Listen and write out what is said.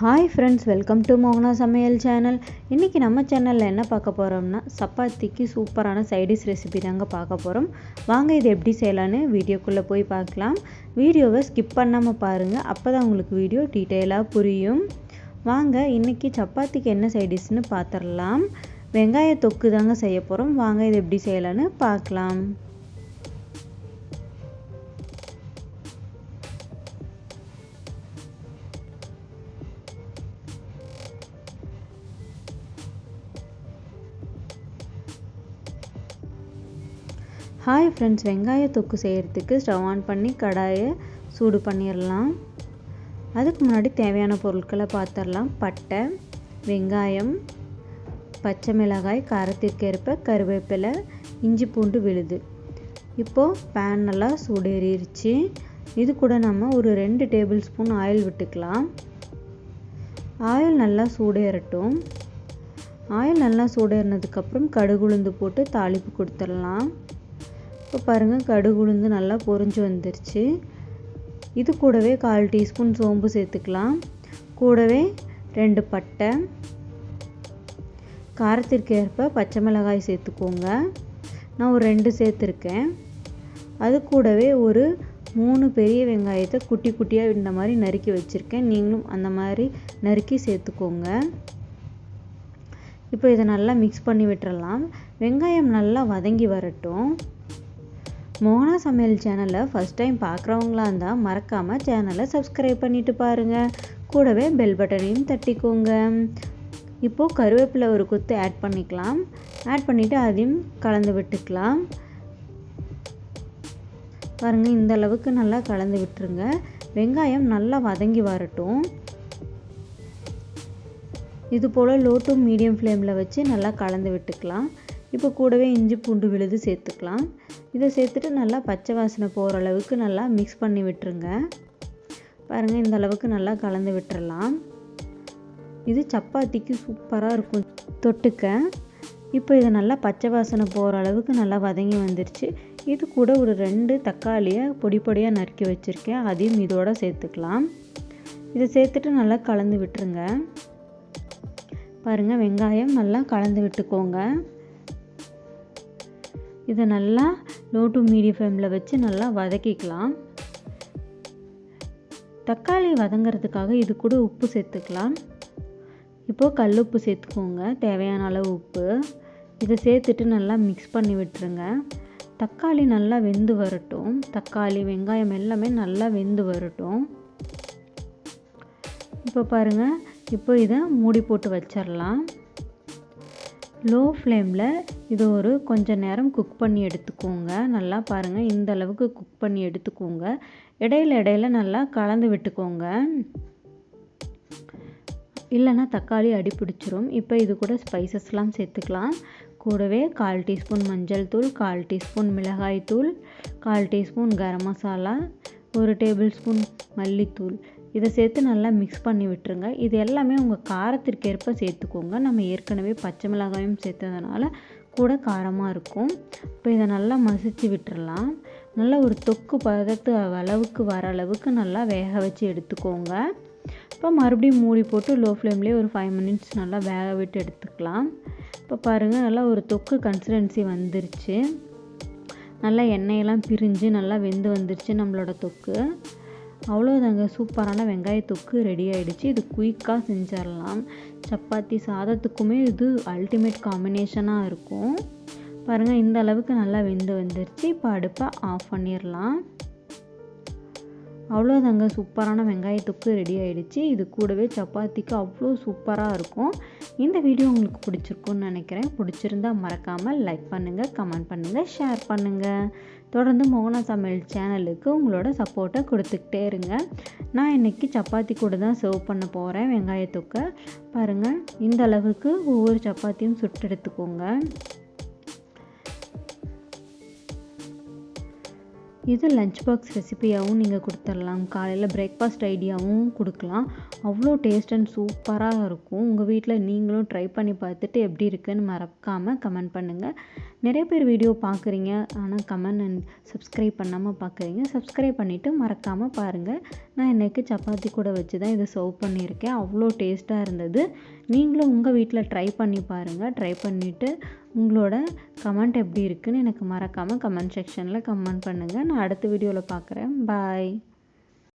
Hi friends welcome to மோகனா சமையல் channel இன்றைக்கி நம்ம சேனலில் என்ன பார்க்க போகிறோம்னா சப்பாத்திக்கு சூப்பரான சைடிஷ் ரெசிபி தாங்க பார்க்க போகிறோம் வாங்க இது எப்படி செய்யலான்னு வீடியோக்குள்ளே போய் பார்க்கலாம். வீடியோவை ஸ்கிப் பண்ணாமல் பாருங்கள் அப்போ தான் உங்களுக்கு வீடியோ டீட்டெயிலாக புரியும். வாங்க இன்றைக்கி சப்பாத்திக்கு என்ன சைடிஷ்னு பார்த்துடலாம் வெங்காய தொக்கு தாங்க செய்ய போகிறோம் வாங்க இது எப்படி செய்யலான்னு பார்க்கலாம். ஹாய் ஃப்ரெண்ட்ஸ் வெங்காய தொக்கு செய்கிறதுக்கு ஸ்டவ் ஆன் பண்ணி கடாயை சூடு பண்ணிடலாம். அதுக்கு முன்னாடி தேவையான பொருட்களை பார்த்துடலாம். பட்டை வெங்காயம் பச்சை மிளகாய் காரத்திற்கு ஏற்ப கருவேப்பிலை இஞ்சி பூண்டு விழுது. இப்போது பேன் நல்லா சூடேறிடுச்சு இது கூட நம்ம ஒரு ரெண்டு டேபிள் ஸ்பூன் ஆயில் விட்டுக்கலாம். ஆயில் நல்லா சூடேறட்டும். ஆயில் நல்லா சூடேறினதுக்கப்புறம் கடுகு உளுந்து போட்டு தாளிப்பு கொடுத்துடலாம். இப்போ பாருங்கள் கடுகு உளுந்து நல்லா பொறிஞ்சு வந்துருச்சு. இது கூடவே கால் டீஸ்பூன் சோம்பு சேர்த்துக்கலாம். கூடவே ரெண்டு பட்டை. காரத்திற்கு ஏற்ப பச்சை மிளகாய் சேர்த்துக்கோங்க. நான் ஒரு ரெண்டு சேர்த்துருக்கேன். அது கூடவே ஒரு மூணு பெரிய வெங்காயத்தை குட்டி குட்டியாக இந்த மாதிரி நறுக்கி வச்சுருக்கேன். நீங்களும் அந்த மாதிரி நறுக்கி சேர்த்துக்கோங்க. இப்போ இதை நல்லா மிக்ஸ் பண்ணி விட்டுறலாம். வெங்காயம் நல்லா வதங்கி வரட்டும். மோனா சமையல் சேனலை ஃபஸ்ட் டைம் பார்க்குறவங்களா இருந்தால் மறக்காமல் சேனலை சப்ஸ்கிரைப் பண்ணிவிட்டு பாருங்கள் கூடவே பெல் பட்டனையும் தட்டிக்கோங்க. இப்போது கருவேப்பிலை ஒரு குத்து ஆட் பண்ணிக்கலாம். ஆட் பண்ணிவிட்டு அதையும் கலந்து விட்டுக்கலாம். பாருங்கள் இந்த அளவுக்கு நல்லா கலந்து விட்டுருங்க. வெங்காயம் நல்லா வதங்கி வரட்டும். இது போல் லோ டு மீடியம் ஃப்ளேமில் வச்சு நல்லா கலந்து விட்டுக்கலாம். இப்போ கூடவே இஞ்சி பூண்டு விழுது சேர்த்துக்கலாம். இதை சேர்த்துட்டு நல்லா பச்சை வாசனை போகிற அளவுக்கு நல்லா மிக்ஸ் பண்ணி விட்டுருங்க. பாருங்கள் இந்த அளவுக்கு நல்லா கலந்து விட்டுறலாம். இது சப்பாத்திக்கு சூப்பராக இருக்கும். தொட்டுக்க. இப்போ இதை நல்லா பச்சை வாசனை போகிற அளவுக்கு நல்லா வதங்கி வந்துருச்சு. இது கூட ஒரு ரெண்டு தக்காளியை பொடி பொடியாக நறுக்கி வச்சுருக்கேன். அதையும் இதோட சேர்த்துக்கலாம். இதை சேர்த்துட்டு நல்லா கலந்து விட்டுருங்க. பாருங்கள் வெங்காயம் நல்லா கலந்து விட்டுக்கோங்க. இதை நல்லா லோ டு மீடியம் ஃப்ளேமில் வச்சு நல்லா வதக்கிக்கலாம். தக்காளி வதங்கிறதுக்காக இது கூட உப்பு சேர்த்துக்கலாம். இப்போது கல் உப்பு சேர்த்துக்கோங்க தேவையான அளவு உப்பு. இதை சேர்த்துட்டு நல்லா மிக்ஸ் பண்ணி விட்டுருங்க. தக்காளி நல்லா வெந்து வரட்டும். தக்காளி வெங்காயம் எல்லாமே நல்லா வெந்து வரட்டும். இப்போ பாருங்கள் இப்போ இதை மூடி போட்டு வச்சிடலாம். லோ ஃப்ளேமில் இது ஒரு கொஞ்சம் நேரம் குக் பண்ணி எடுத்துக்கோங்க. நல்லா பாருங்கள் இந்த அளவுக்கு குக் பண்ணி எடுத்துக்கோங்க. இடையில இடையில நல்லா கலந்து விட்டுக்கோங்க. இல்லைன்னா தக்காளி அடி பிடிச்சிரும். இப்போ இது கூட ஸ்பைசஸ்லாம் சேர்த்துக்கலாம். கூடவே கால் டீஸ்பூன் மஞ்சள் தூள் கால் டீஸ்பூன் மிளகாய் தூள் கால் டீஸ்பூன் கரம் மசாலா ஒரு டேபிள் ஸ்பூன் மல்லித்தூள். இதை சேர்த்து நல்லா மிக்ஸ் பண்ணி விட்டுருங்க. இது எல்லாமே உங்கள் காரத்திற்கேற்ப சேர்த்துக்கோங்க. நம்ம ஏற்கனவே பச்சை மிளகாயும் சேர்த்ததுனால கூட காரமாக இருக்கும். இப்போ இதை நல்லா மசிச்சு விட்டுறலாம். நல்லா ஒரு தொக்கு பதத்து அளவுக்கு வர அளவுக்கு நல்லா வேக வச்சு எடுத்துக்கோங்க. இப்போ மறுபடியும் மூடி போட்டு லோ ஃப்ளேம்லேயே ஒரு ஃபைவ் மினிட்ஸ் நல்லா வேக விட்டு எடுத்துக்கலாம். இப்போ பாருங்கள் நல்லா ஒரு தொக்கு கன்சிஸ்டன்சி வந்துருச்சு. நல்லா எண்ணெயெல்லாம் பிரிஞ்சு நல்லா வெந்து வந்துருச்சு நம்மளோட தொக்கு. அவ்வளோதாங்க சூப்பரான வெங்காய தொக்கு ரெடி ஆகிடுச்சு இது குயிக்காக செஞ்சிடலாம் சப்பாத்தி சாதத்துக்குமே இது அல்டிமேட் காம்பினேஷனாக இருக்கும். பாருங்கள் இந்த அளவுக்கு நல்லா வெந்து வந்துருச்சு. இப்போ அடுப்பை ஆஃப் பண்ணிடலாம் அவ்வளோதாங்க சூப்பரான வெங்காய தொக்கு ரெடி ஆகிடுச்சு இது கூடவே சப்பாத்திக்கு அவ்வளோ சூப்பராக இருக்கும். இந்த வீடியோ உங்களுக்கு பிடிச்சிருக்குன்னு நினைக்கிறேன். பிடிச்சிருந்தா மறக்காமல் லைக் பண்ணுங்கள் கமெண்ட் பண்ணுங்கள் ஷேர் பண்ணுங்கள் தொடர்ந்து மோகனா சமையல் சேனலுக்கு உங்களோட சப்போர்ட்டை கொடுத்துக்கிட்டே இருங்க. நான் இன்றைக்கி சப்பாத்தி கூட தான் சர்வ் பண்ண போகிறேன் வெங்காயத்தொக்கை. பாருங்கள் இந்த அளவுக்கு ஒவ்வொரு சப்பாத்தியும் சுட்டு எடுத்துக்கோங்க இது லஞ்ச் பாக்ஸ் ரெசிபியாகவும் நீங்கள் கொடுத்துடலாம் காலையில் பிரேக்ஃபாஸ்ட் ஐடியாவும் கொடுக்கலாம். அவ்வளோ டேஸ்ட் அண்ட் சூப்பராக இருக்கும். உங்கள் வீட்டில் நீங்களும் ட்ரை பண்ணி பார்த்துட்டு எப்படி இருக்குன்னு மறக்காமல் கமெண்ட் பண்ணுங்கள் நிறைய பேர் வீடியோ பார்க்குறீங்க ஆனால் கமெண்ட் அண்ட் சப்ஸ்கிரைப் பண்ணாமல் பார்க்குறீங்க சப்ஸ்கிரைப் பண்ணிவிட்டு மறக்காமல் பாருங்கள் நான் இன்றைக்கி சப்பாத்தி கூட வச்சு தான் இதை சர்வ் பண்ணியிருக்கேன். அவ்வளோ டேஸ்ட்டாக இருந்தது. நீங்களும் உங்கள் வீட்டில் ட்ரை பண்ணி பாருங்கள் ட்ரை பண்ணிவிட்டு உங்களோட கமெண்ட் எப்படி இருக்குன்னு எனக்கு மறக்காமல் கமெண்ட் செக்ஷனில் கமெண்ட் பண்ணுங்கள் நான் அடுத்த வீடியோவில் பார்க்குறேன் பாய்